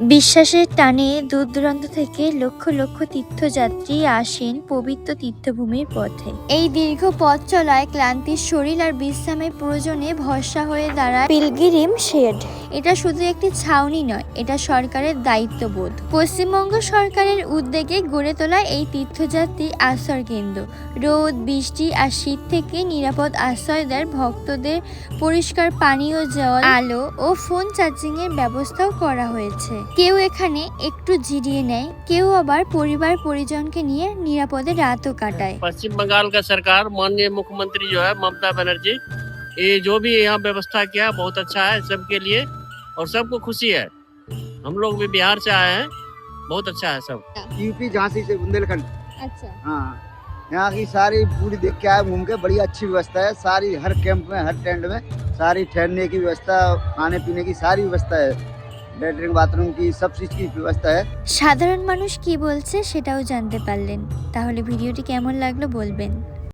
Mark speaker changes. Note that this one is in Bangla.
Speaker 1: বিশ্বাসের টানে দূর দূরান্ত থেকে লক্ষ লক্ষ তীর্থযাত্রী আসেন পবিত্র তীর্থভূমির পথে। এই দীর্ঘ পথ চলায় ক্লান্তির শরীর আর বিশ্রামের প্রয়োজনে ভরসা হয়ে দাঁড়ায় পিলগিরিম শেড। এটা শুধু একটি ছাউনি নয় এটা সরকারের দায়িত্ববোধ পশ্চিমবঙ্গ সরকারের উদ্যোগে গড়ে তোলা এই তীর্থযাত্রী আশ্রয় কেন্দ্র রোদ বৃষ্টি আর শীত থেকে নিরাপদ আশ্রয় দেয় ভক্তদের পরিষ্কার পানীয় জল আলো ও ফোন চার্জিং এর ব্যবস্থাও করা হয়েছে কেউ এখানে একটু জিরিয়ে নেয় কেউ আবার পরিবার পরিজনকে নিয়ে নিরাপদে রাতও কাটায়
Speaker 2: पश्चिम बंगाल का सरकार माननीय मुख्यमंत्री जो है ममता बनर्जी ये जो भी यहाँ व्यवस्था किया बहुत अच्छा है सबके लिए और सबको खुशी है हम लोग भी बिहार से आए हैं बहुत अच्छा है सब
Speaker 3: यूपी झांसी से बुंदेलखंड
Speaker 1: আচ্ছা
Speaker 3: हाँ यहाँ की सारी पूरी देख के आए घूम के बड़ी अच्छी व्यवस्था है सारी हर कैंप में हर टेंट में सारी ठहरने की व्यवस्था खाने पीने की सारी व्यवस्था है लेटरिन बाथरूम की सब चीज़ की व्यवस्था है
Speaker 1: সাধারণ মানুষ কি বলছে সেটাও জানতে পারলেন তাহলে ভিডিওটি কেমন লাগলো বলবেন